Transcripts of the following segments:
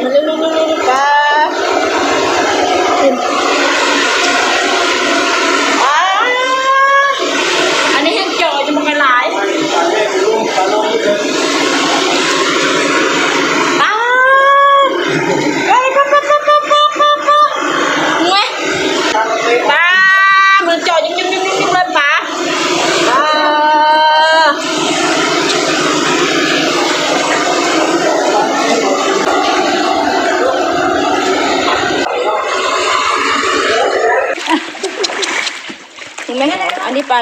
vai.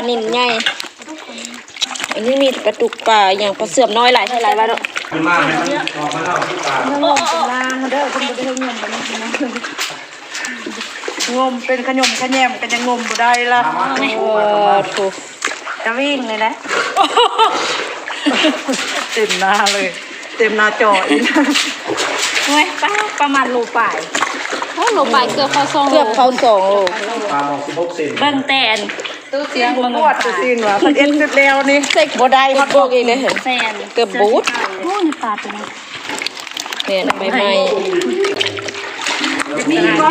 นนี้ปลานินใหญ่อันนี้มีกระตุกปลาอย่างปลาเสื่อมน้อยหลายเท่าไหร่วะเนาะมันมาให้มันออกมาเล่าที่ปลางมเป็นขยมขยมกันยังงมบ่ได้ละโอ้ถูกจะวิ่งเลยนะเต็มหน้าเลย เต็มหน้าจออีกเว้ยป้าประมาณโลป่ายโอ้โลป่ายเกือบเข้าสองเกือบเข้าสองโลปลาหมอกสิบหกเซนเบิ่งแตน ตู้เสียงมันปวดจะสิ้นวะมันเอ็นสุดแล้วนี่เซ็กบ่ได้ฮอดโบกเองเลยเห็นแฟนเกือบบูดโอ้ยปลาตัวนี้เนี่ยใบไม้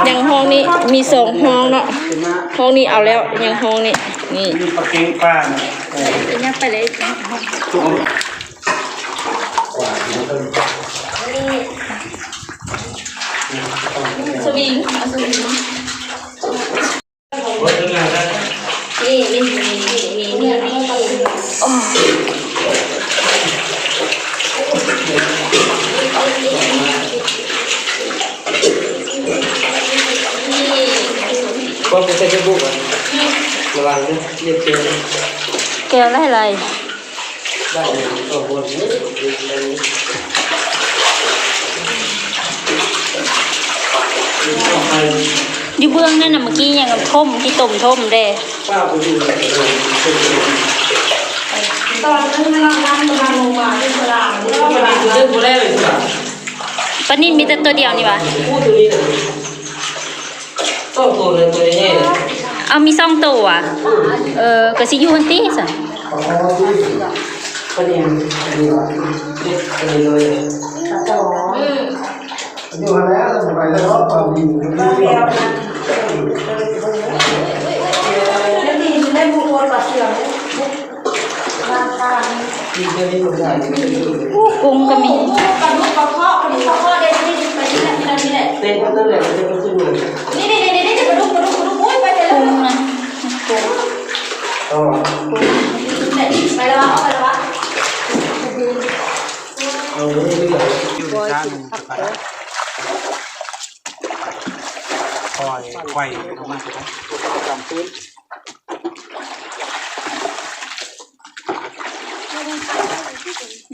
ยังห้องนี้มีสองห้องเนาะห้องนี้เอาแล้วยังห้องนี้นี่มีปลาเก่งปลาเนี่ยเออเป็นยังไปเลยจุ่มสวิงเอาสวิง เบิร์ดงานได้ นี่นี่นี่นี่นี่นี่โอ้นี่ ก็ไม่ใช่แค่บุกอะระวังนะเรียกเจอ แก้วได้อะไรได้ก็บนนี้อยู่เบื้องนั่นน่ะเมื่อกี้ยังกับท่มที่ต้มท่มเด้ป้าไปดูเลยตอนนั้นเราทำประมาณโมงที่ตลาดปลาตัวนี้ตัวแรกเลยจ้ะปลานิ่นมีแต่ตัวเดียวนี่วะพูดตัวนี้เลยต้องตัวเลยตัวนี้เลยเอามีสองตัวอะเออกระสิอยูฮันตี้สิ อ๋อประเด็นอันนี้ว่ะนี่อันนี้เลยอยู่แล้วสบายแล้วความดีดีเจนี่ผมได้กุ้งก็มีปลาดุกปลาเคาะปลาดุกปลาเคาะเด็ดนี่ไปนี่แหละนี่แหละนี่แหละเต้นก็ตั้งแต่เต้นก็ขึ้นเลยนี่นี่นี่นี่ปลาดุกปลาดุกปลาดุกโอ้ยไปเลยกุ้งนะอ๋อ ไปแล้ววะไปแล้ววะเอาเลยไม่เหลืออยู่ในชาติคอยไขว้ออกมาสิครับจำพื้น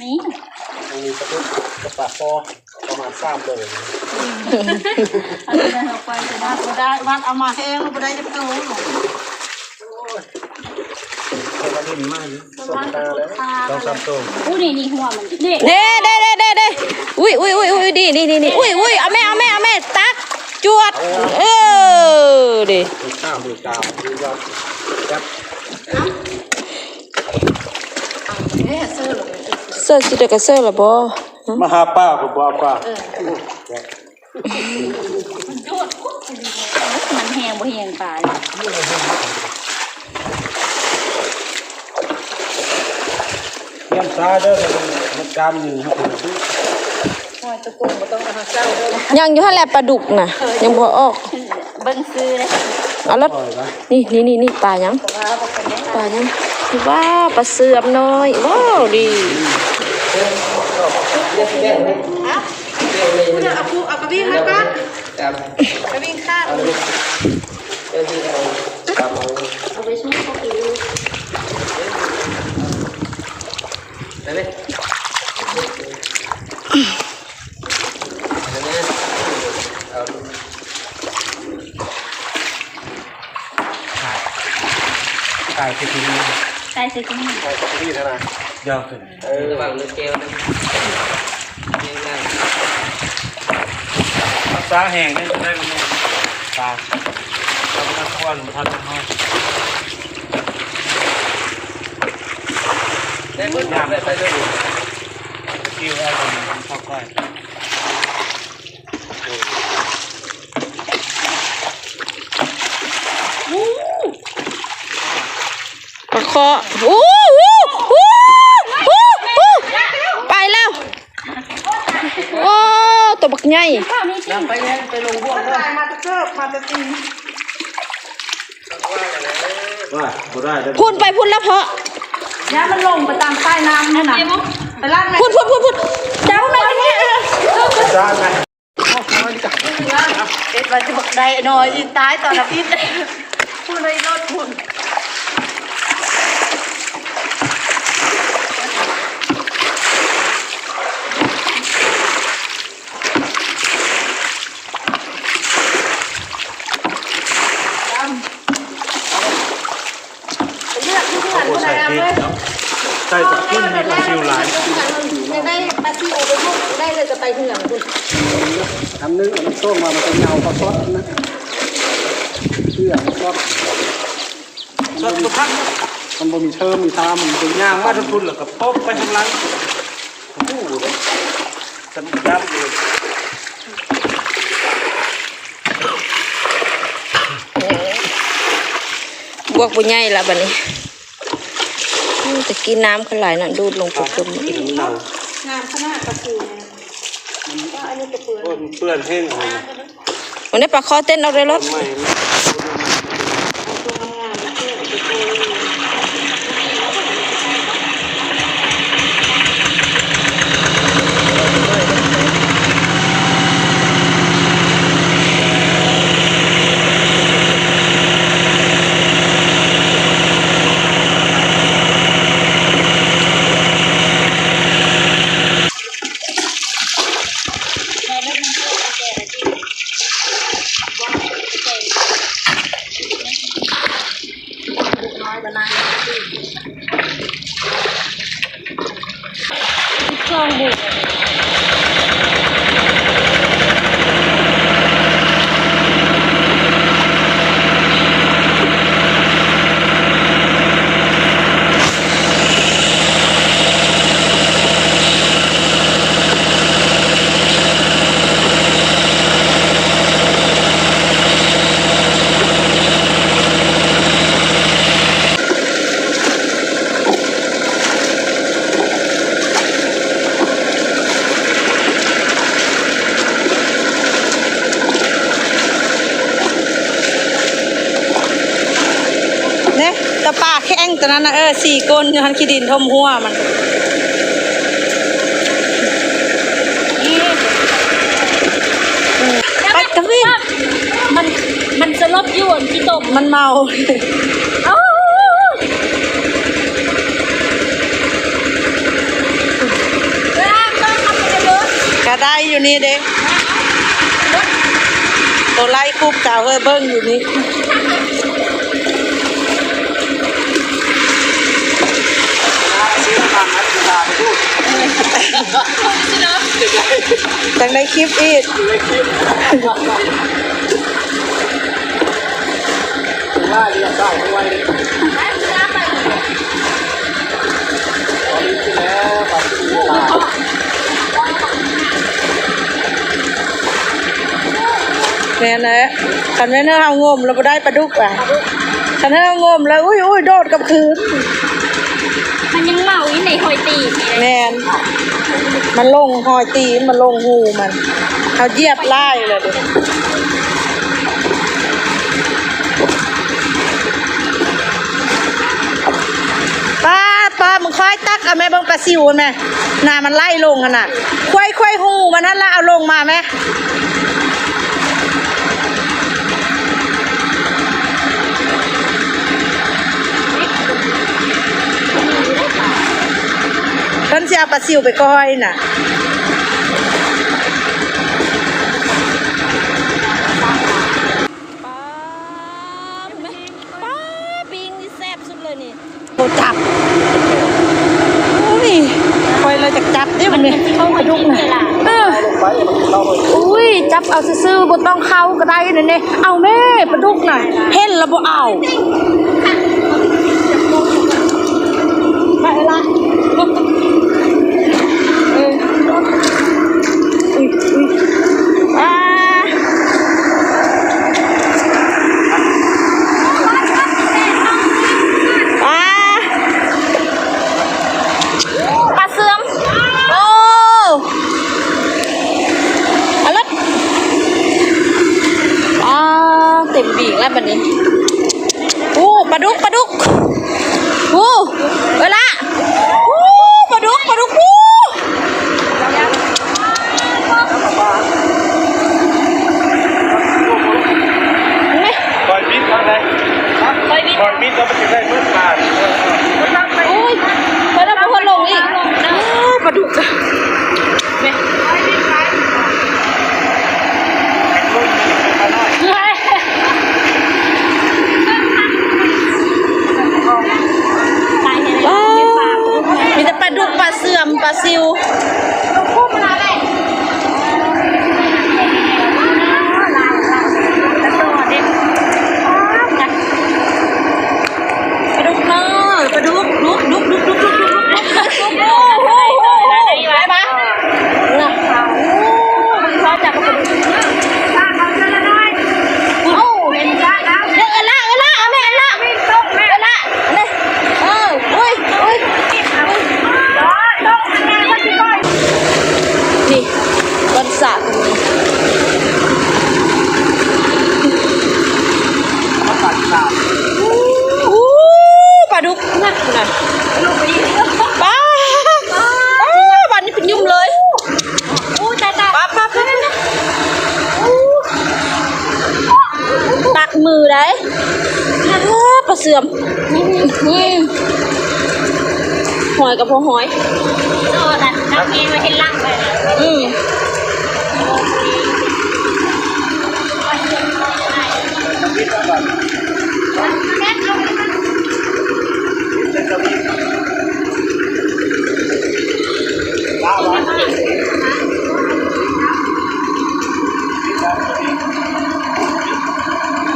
นี่ตรงนี้กระตุ้นกระปากคอประมาณสามเลยเอาไปเอาไปจะได้ได้วันเอามาแห้งบ่ได้จะโตแต่ว่าดิ้นมากอยู่สดตาแล้วสองสามตัวอู้นี่นี่หัวมันนี่เด้เด้เด้เด้เด้อุ้ยอุ้ยอุ้ยอุ้ยดีนี่นี่นี่อุ้ยอุ้ยเอาแม่เอาแม่เอาแม่ตักจวดเออดิมือข้าวมือกาวมือว่าจับเสื้อสิเดกระเสื้อละบ่มาหาป้าผมบอกป้ามันแหงบ่แหงปลา เลี้ยง ซ้ายเด้อมันจามหนึ่งครับผมยังอยู่หั่นแหละปลาดุกน่ะ ยังบ่ออกเบิ่งซื้อเลยเอาแล้วนี่นี่นี่นี่ปลายังปลายังว้าวปลาเสื่อมน้อยว้าวดีจับกระวิ่งข้าวจับเอาเอาไปช่วยเขากิน ได้ไหมเอาตายที่ที่นี่ใส่ใส่ถุงมือไปกับพี่เท่านั้นยาวขึ้นเออระหว่างลูกแก้วนะเลี้ยงนั่งรักษาแห้งนี่จะได้ไหมตาเราไปทำควันทันน้อย ได้เพิ่มได้ไปด้วยสกิลได้ผมชอบก้อยปลาคอโอ้โหโอ้โหโอ้โหไปแล้วโอ้ตัวบักใหญ่ไปยังไปลงพวกด้วยมาตะเกิบมาตะตีว่าบ่ได้ได้พุ่นไปพุ่นแล้วเพาะ ย่ามันลงไปตามใต้น้ำนั่นน่ะไปลาดพุ่นพุ่นพุ่นพุ่นเจ้าไม่ได้จ้าไงเอ็ดว่าจะบอกได้หน่อยอีตายตอนนั้นพี่พูดเลยรถพุ่น โอ้ใส่พริกเนาะใส่ตะกุ้งมีปลาซิวหลาย ได้ปลาซิวไปพุ่นได้เลยจะไปเหืองคุณ ทำ นึ่งมันส้มมามันจะเงาพอซอสนะเชื่อซอสสดทุกพักมันบ่มีเชิมมีทามันเป็นย่างมาทุกคุณแล้วก็พบไปทางหลังโอ้โหสนุกยับเลยบวกบุญใหญ่ละบัดนี้อืมแต่กินน้ำขนหลายน่ะดูดลงปุ๊บปุ๊บกินเน่าน้ำขนาดป ลาซิวโอ้ยเปื้อนแห้งเลยวันนี้ปลาคอเต้นเอาเลยรถ ไม่ ช่องบุก เนี่ยตะปลาแข้งตัวนั้นนะเออ สี่ก้นอยู่หันขี้ดินทมหัวมันไปกันวิ่งมันรถยวนที่ตกมันเมาเอ้าก็ได้อยู่นี่เด้ตัวไล่คุบเก่าเฮ้ยเบิ้งอยู่นี่ ซื้อทางนัดกีฬาไปดู จังได้คลิปอีกเลยคลิปว่าเรียกได้ไม่ไหวเลยตอนนี้ที่แล้วปัจจุบันแม่นะคันแม่นเอางมแล้วบ่ได้ปลาดุกอะคันเอางมแล้วอุ้ยอุ้ยโดดกับคืน มันยังเมาอยู่ในหอยตีนแม่นมันลงหอยตีนมันลงหูมันเอาเหยียบไล่เลยดิป้าป้ามึงค่อยตักเอาแม่บิ่งปลาซิวแม่หน้ามันไล่ลงขนาดควายควายหูมันนั่นละเอาลงมาแม่ พิ่นสิเอาปลาซิวไปก้อยน่ะป้าแม่ป้าปิงนี่แซ่บสุดเลยนี่โคจับอุ้ยคอยเลยจะจับได้มันเนี่ยเข้ามาดุกนะเออไปมันเข้าไปอุ้ยจับเอาซื่อๆบ่ต้องเข้าก็ได้นั่นนี่เอาแม่ปลาดุกน่ะเห็นแล้วบ่เอาไปละเอออุ้ยอุ้ยอ่าอ่า ปลาเสื่อม โอ้อะไรอ่าเต็มบีกแล้วบัด นี้โอ้ปลาดุกปลาดุกโอ้เวลาโอ้ปลาดุกปลาดุกโอ้นี่ปล่อยมิดเขาเลยปล่อยมิดแล้วมันจะได้เมื่อผ่านโอ้ยไปแล้วพอลงอีกอ้าวปลาดุกอะ ดุกปลาเสื่อมปลาซิว หัวหอยโอ้ดัดดัดเองไว้ให้ล่างไปนะอืม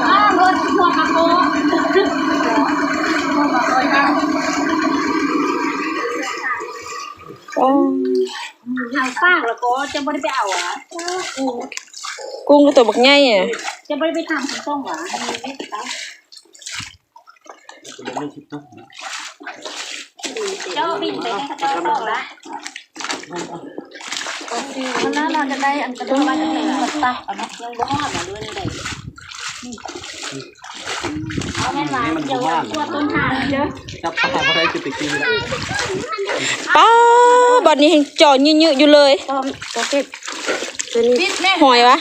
อ้าวรถหัวกระโปรง ล้วก็จะไม่ได้ไปเอาอะกุ้งก็ตัวบักใหญ่อะจะไม่ได้ไปทำของต้มหวานเจ้าบินไปให้เจ้าต่อละมันน่าเราจะได้อันกระโดดมาจะได้แบบตายังบ่ฮอดมาด้วยได้เอาแม่มาเดี๋ยวตัวต้นทางเด้อจับปลาเขาได้คือติดกินเลย ป้าบัดนี้ยังจ่อยืดๆอยู่เลยก็เก็บหอยวะ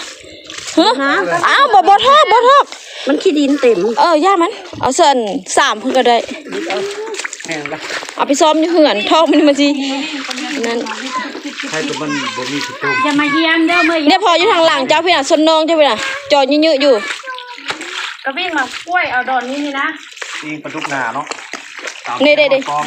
ฮะอ้าวบ่บ่ทอกบ่ทอกมันขี้ดินเต็ม เออย่ามัน เอาเส้นสามเพิ่นก็ได้แห้งละเอาไปซ้อมอยู่เหือนทองมันมาสินั่นใครตัวมันบ่มีสิตุ้มอย่ามาเยี่ยมเด้อเมื่อเนี่ยพออยู่ทางหลังเจ้าพี่น่ะสนนองเจ้าพี่น่ะจอดเยอะๆอยู่ ก็วิ่งมากล้วยเอาดอนนี้นี่นะนี่ปลาดุกหนาเนาะนี่เด้ๆกอง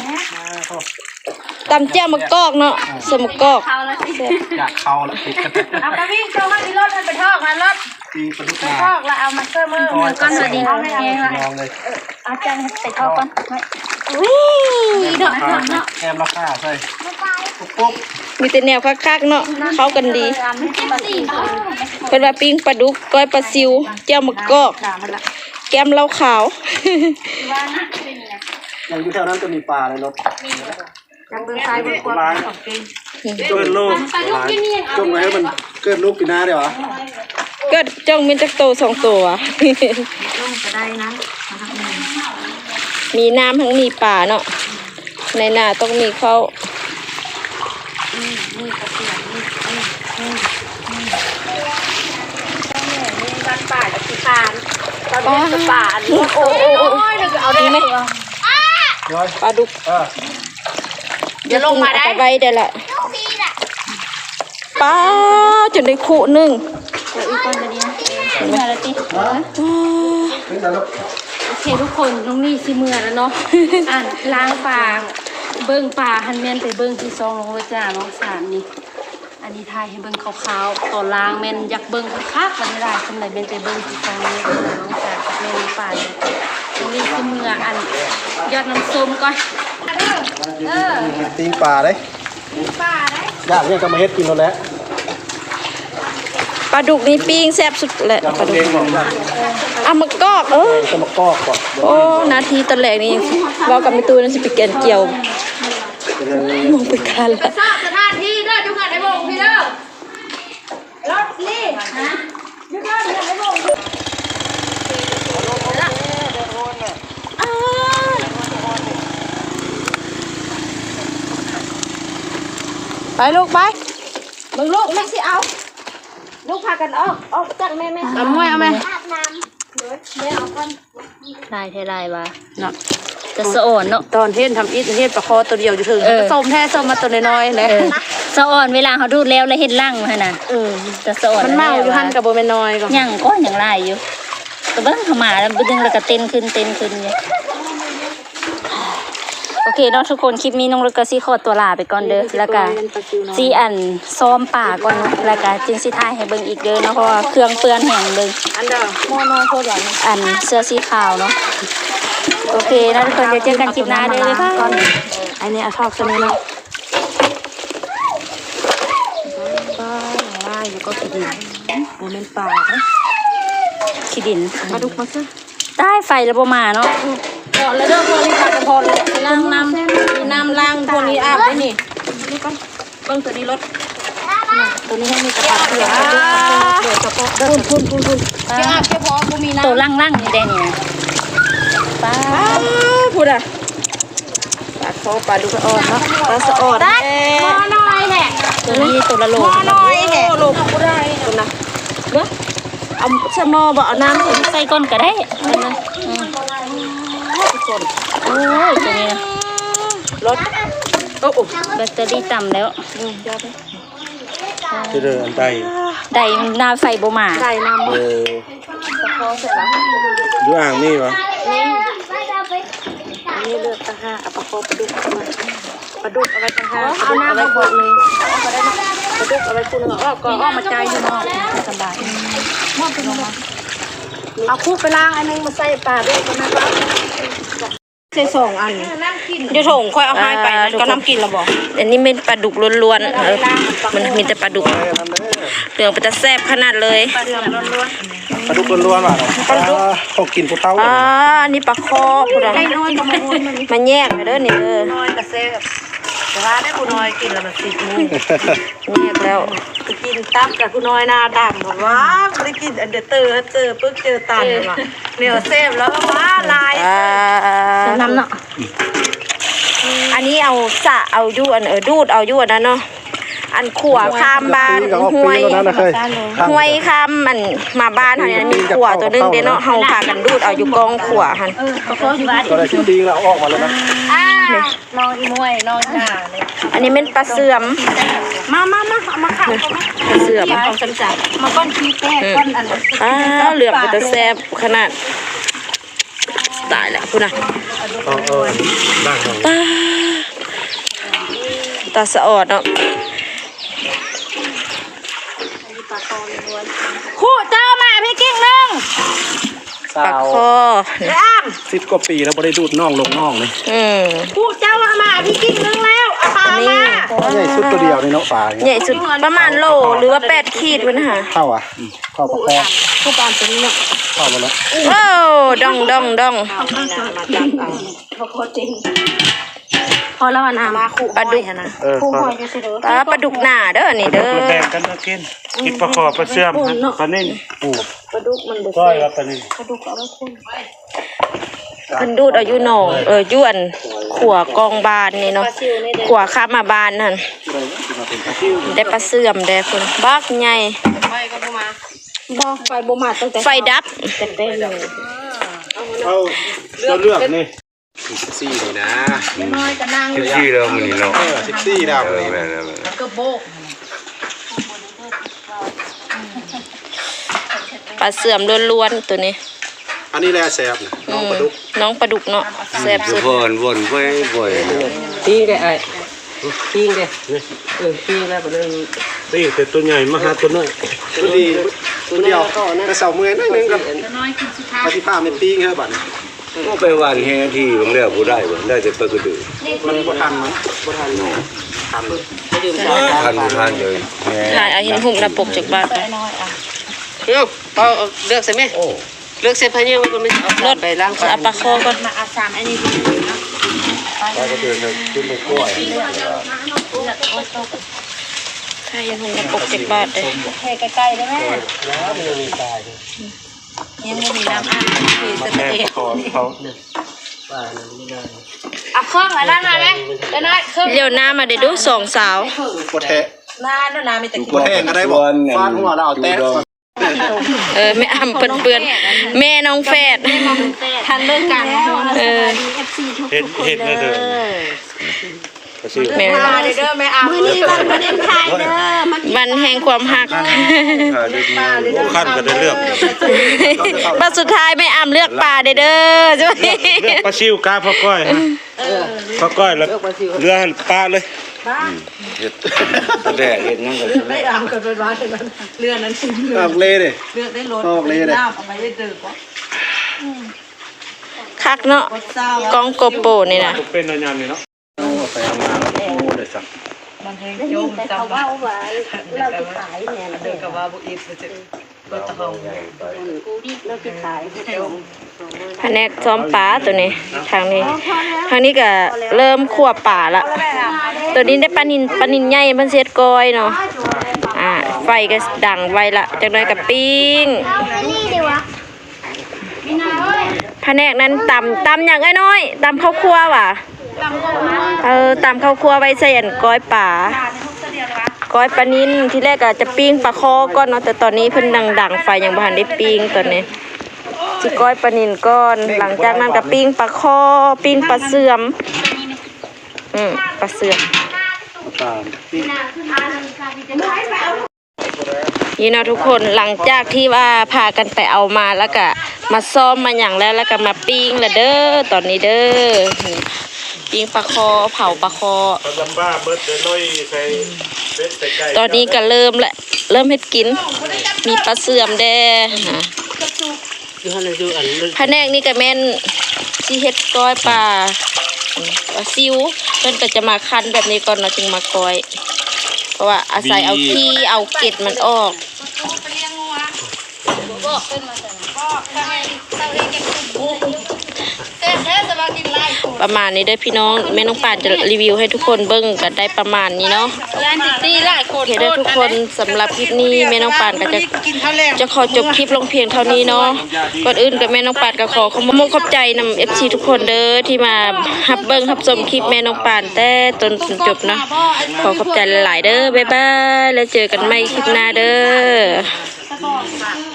ตำแจ่วมะกอกเนาะสมมะกอกเขาละสิอยากเข้าละติดกันเอากระวิ่งเจ้ามาที่รถมันไปทอกมารถตีปลาดุกไปหนาทอกแล้วเอามาเสื้อมือก้อยก้อนเลยดีเอาไม่เอาลองเลยเอาจังใส่ทอกก่อนวิ่งดอกดอกเนาะแอมราคาใช่ปุ๊บปุ๊บมีแต่แนวคักๆเนาะเข้ากันดีสี่เพิ่นว่าปิ้งปลาดุกก้อยปลาซิวแจ่วมะกอกด่ามันละแก้มเหล้าขาวอย่างอยู่แถวนั้นจะมีปลาเลยรถ จังเบิ่งซ้ายเบิ่งขวาของเก่งเกิดลูกจงไว้ให้มันเกิดลูกปีหน้าเดี๋ยวอะก็จ้องมีจักโตสองตัวอะลงก็ได้นะมีน้ำทั้งมีป่าเนาะ ในนาต้องมีเข้าวบ้านป่าจะพิการตอนนี้ป่าโอ้โหเดี๋ยวเอาได้ไหมย้อยปลาดุกเออ เดี๋ยวลงมาได้เอปไว้ได้ละป้าจนได้คู่หนึ่งเดี๋ยวอีกคนจะดีนะเมื่อแล้วติขึ้นแล้วลูกโอเคทุกคนน้องนี่สิเมื่อแล้วเนาะอ่านล้างปลาเบิ้งปลาหันแม่นไปเบิ้งที่ซองน้องเลยจ้าน้องสามนี่อันนี้ทายให้เบิ้งขาวๆตอนล้างแม่นอยากเบิ้งคักๆมันไม่ได้สำหรับเป็นไปเบิ้งที่ซองนี้น้องสามกับแม่น้องปลาเนี่ยน้องนี่สิเมื่ออัน ยอดน้ำส้มก่อนเออตีปลาเลยปลาได้อยากเนี่ยจะมาเฮ็ดกินแล้วแหละปลาดุกนี่ปิ้งแซ่บสุดแหละอยากปลาดุเลี้กยงบอกว่าเอามากอกเออจะมากอกก่อนโอ้นาทีตอนแรกนี่เว่ากับแม่ตูนั่นสิไปแกนเกี่ยวมองไปกันละทราบสถานที่เด้อจุกันไอ้บงพี่เด้อรถนี่ฮะจุกันไอ้บง ไปลูกไปมึงลูกแม่สิเอา ลูกพากันออกออกจากแม่แม่เอามวยเอาไหมลายเทลายวะเนาะจะสะอ่อนเนาะตอนเทศทำอีทเทศประคอตัวเดียวอยู่ถึงเออส้มแท้ส้มมาตัวน้อยๆเลยเออสะอ่อนเวลาเขาดูดแล้วแล้วเห็นร่างมันน่ะเออจะสะอ่อนมันเมาอยู่หันกับโบเมนน้อยก็ยังก็ยังไล่อยู่ก็เบิ้งเข้ามาแล้วดึงแล้วก็เต้นขึ้นเต้นขึ้นเนี่ย โอเคเนาะทุกคนคลิปนี้น้องรถก็สิขอตัวลาไปก่อนเด้อแล้วก็จีอันซ้อมป่าก่อนเนาะแล้วก็จึงสิถ่ายให้เบิ่งอีกเด้อเนาะเพราะว่าเครื่องเปื้อนแห้งเลยอันเด้อโมโนโคตรอย่างอันเสื้อสีขาวเนาะโอเคนะทุกคนเดี๋ยวเจอกันคลิปหน้าเด้อบ๊ายบายอันนี้เอาทอกสนี้เนาะป้าว่าอยู่ก็ขี้ดินโบเมนป่าเนาะขี้ดินมาดูมาซิใต้ไฟแล้วบ่มาเนาะ พอแล้วเด้อพอนี่ค่ะพอเลยล้างน้ำมีน้ำล้างพวกนี้อาบได้นี่นี่ก่อนเบิ่งตัวนี้รถตัวนี้ให้มีกระปาเปลือกเดี๋ยวกระป๋าเดินพุ่นพุ่นพุ่นจะอาบแค่พอกูมีน้ำตัวล่างล่างนี่ได้นี่นะป้าพูดอะปลาคปลาดุกอ่อนเนาะปลาสะอ่อนมอน้อยแหละตัวนี้ตัวละโลมอน้อยแหละโลกูได้ตัวนะเบ้อเอาสมอบ่เอาน้ำใส่ก้นก็ได้เอานะ อืมโอ้ยตัวนี้นะรถโอ้โหแบตเตอรี่ต่ำแล้วจะเดินไปได้หน้าไฟบ่มาใส่น้ำเอออยู่อ่างนี่วะนี่เลือกตั้งห้าเอาปลาโคปลาดุกเอามาปลาดุกเอาไว้ตั้งห้าปลาดุกเอาไว้บดเลยปลาดุกเอาไว้คุณเหรอออกก่อนออกมาใจอยู่นอกสบายมอบไปลงมาเอาคู่ไปล้างอันนึงมาใส่ปลาด้วยกันนะครับ ใส่สองอันเดี๋ยวถงค่อยเอาให้ไปก็น้ำกินแล้วบ่อันนี้เป็นปลาดุกล้วนๆเออมันมีแต่ปลาดุกเหลืองเป็นตะแซ่บขนาดเลยปลาดุกล้วนปลาดุกล้วนๆว่ะปลาดุกกินผู้เต้าอ่าอันนี้ปลาคอพูดอะๆให้น้อยกับมันมันมันแยกไปเด้อนี่เออน้อยเซ่บ แต่ว่าได้ผู้น้อยกินแล้วมันสิบมือแยกแล้วไปกินตับกับผู้น้อยหน้าดำบอกว่าไม่ได้กินอันเดอร์เตอร์เจอปึ๊กเจอตันว่ะเนี่ยเซ่บแล้วก็ว่าลายอ่าน้ำเนาะอันนี้เอาสะเอาอยู่อันเออดูดเอาอยู่อันนั้นเนาะ อันขัวข้ามบ้านก็ออกห้ปีวยแล้วนะนะเคยห้วยข้ามมันมาบ้านเฮาเนี่ยมีขัวตัวหนึงเด้เนาะเฮาพากันดูดเอาอยู่กองขัวหั่นเออเขาอยู่บ้านก็ได้ชุดปีแล้วเอาออกมาแล้วนะอ่านอนอีมวยนอนหน้าเลยอันนี้เป็นปลาเสื่อมมามามาเอามาขังเขามาปลาเสื่อมของสันจ่ามาก้อนขี้แป้ก้อนอันนั้นอ้าวเหลืองไปตะแซ่บขนาดตายแล้วคุณน่ะเออเออนั่งลงตาตาสะออดเนาะ คู่เจ้ามาพี่กิ้งนึงสาปลาวคออ้ามสิบกว่าปีแล้วไม่ได้ดูดน่องลงน่องเลยอืมคู่เจ้ามาพี่กิ้งนึงแล้วเอาปลามาใหญ่สุดตัวเดียวในเนาะป่าใหญ่สุดประมาณโลหรือว่าแปดขีดวะนะฮะเข้าอะเข้าประคองคู่ปลาตัวนี้เนาะเข้ามาแล้วโอ้ดองดองดองพอ แล้วนะมาคู่ปลาดุกนะเออคู่พอหอยจะเสด็จปลาปลาดุกหนาเด้อนี่เด้อมาแบ่งกันมากินกินปลาคอปลาเสื่อมปลานิ่นปูปลาดุกมันบุกก้อยกับปลานิ่นปลาดุกเอาไว้คู่เพิ่นดูดเอายุหนองเออย้วนขัวกองบานนี่เนาะขัวข้ามมาบานนั่นได้ปลาเสื่อมได้คุณบักใหญ่บ่ไฟบ่มาตั้งแต่ไฟดับเต้นเลยเอาเราเลื อกนี่สิบสี่นี่นะน้อยก็นั่งสิบสี่แล้วมันนี่เนาะเออสิบสี่ดาวเออแม่นแล้วแม่นแล้วก็โบกปลาเสื่อมล้วนๆตัวนี้อันนี้แหละแซ่บนะน้องปลาดุกน้องปลาดุกเนาะแซ่บอยู่สุดพ่อนวนบ่อยบ่อยปิ้งได้ไอ้ปิ้งได้เออปิ้งแล้วก็เรื่องนี่แต่ตัวใหญ่มาหาตัวน้อยตัวดีตัวเดียวแต่เสาเมื่อยนิดนึงกับน้อยกินสุดท้ายปฏิภาณเป็นปีงแค่บัดนี้ ก็ไปวันแห่ที่ผมแล้วบ่ได้บ่ได้แต่ปลากระดือมันบ่ทันมันบ่ทันทานบ่ทานเลยแห่ถ่ายเอาหินหุ่มระปกจากบ้านไปเลือกเอาเอาเลือกใส่ไหมเลือกเส้นพะเนียงไว้ก่อนไหมเอารถไปล้างปลาเอาปลาคอก่อนมาอาสามอันนี้ปลากระดือเนี่ยขึ้นไปกล้วยถ่ยหินหุ่มระปกจากบ้านเลยแค่ใกล้ๆได้ไหมยั งไม่มีน้ำอ่างคือสแม่เตขอเขาเอาเครื่องอะไรนั่นมาไหมเดี๋ยวน้อยเครื่องเร็วหน้ามาเดี๋ยวดูสองสาวบ่แท้น้าน้าน้ามีแต่กินบ่แท้ก็ได้บ่ฟาดหัวแล้วเอาแตะเออแม่อ่ำเปื้อนเปื้อนๆแม่น้องแฟด ทันเรื่องการเออเห็ดเห็ดนะเด้อปลาเสื่อมแม่ มาเด้อแม่อามือนี้วันประเด็นไทยเด้อมา วันแห่งความหักทานได้ดีโอ้ขั้นก็ได้เลือกตอนสุดท้ายแม่อ่ำเลือกปลาเด้อเด้อจ้ะเลือกปลาซิวกาพ่อก้อยฮะพ่อก้อยแล้วเรือหันปลาเลยเฮ็ดแดกเฮ็ดหยังก็ได้อามกันเป็นร้านนั้นเรือนั้นออกเลยเด้เลือกได้รถออกเลยเด้น้ำเอาไปได้ดื่มวะคักเนาะเศร้ากองโกโปนี่นะเป็นอันยามนี่เนาะไปทำงานแล้วโอ้ได้สัก มันเพลงโยมแต่เขาว่าว่าเราจะขายเนี่ยเดินกับว่าบุอีฟจะก็ตะหงเราจะขายโยมแผนกซ้อมปลาตัวนี้ทางนี้ทางนี้ก็เริ่มขั่วป่าละตัวนี้ได้ปลานินปลานินใหญ่มันเสียดกอยเนาะอ่าไฟก็ดังไวละจากนั้นกับปิ้งแผนกนั้นตำตำอย่างน้อยๆตำข้าวคั่วว่ะ เออตำข้าวคั่วไว้ใส่อันก้อยป่าก้อยปลานินที่แรกก็จะปิ้งปลาคอก่อนเนาะแต่ตอนนี้เพิ่นดังดังๆไฟยังบ่ทันได้ปิ้งตอนนี้สิก้อยปลานินก้อน หลังจากนั้นก็ปิ้งปลาคอปิ้งปลาเสื่อมอืมปลาเสื่อมตามปีนี่นะทุกคนหลังจากที่ว่าพากันไปเอามาแล้วก็มาซ่อมมาอย่างแล้วแล้วก็มาปิ้งละเด้อตอนนี้เด้อ ปิ้งปลาคอเผาปลาคอ ปลาลำบ้าเบิดเลยน้อยใส่เป็ดใส่ไก่ตอนนี้ก็เริ่มละเริ่มเฮ็ดกิน มีปลาเสื่อมแด้ฮะอยู่หันอยู่อันเลือกแผนกนี่ก็แม่นสิเฮ็ดก้อยปลาปลาซิวเพิ่นก็จะมาคั้นแบบนี้ก่อนเนาะจึงมาก้อย เพราะว่าอาศัยเอาขี้เอาเกล็ดมันออกป ประมาณนี้ได้พี่น้องแม่น้องป่านจะรีวิวให้ทุกคนเบิ่งกันได้ประมาณนี้เนาะร้านดีหลายคโอนเคได้ทุกคนสำหรับคลิปนี้แม่น้องป่านก็จะจะขอจบคลิปลงเพียงเท่านี้เนาะก่อนอื่นกับแม่น้องป่านก็ขอขอบคุณขอบใจนำ FC ทุกคนเด้อที่มาฮับเบิ่งฮับชมคลิปแม่น้องป่านแต่จนจบเนาะขอขอบใจหลายๆเด้อบ๊ายบายแล้วเจอกันใหม่คลิปหน้าเด้อ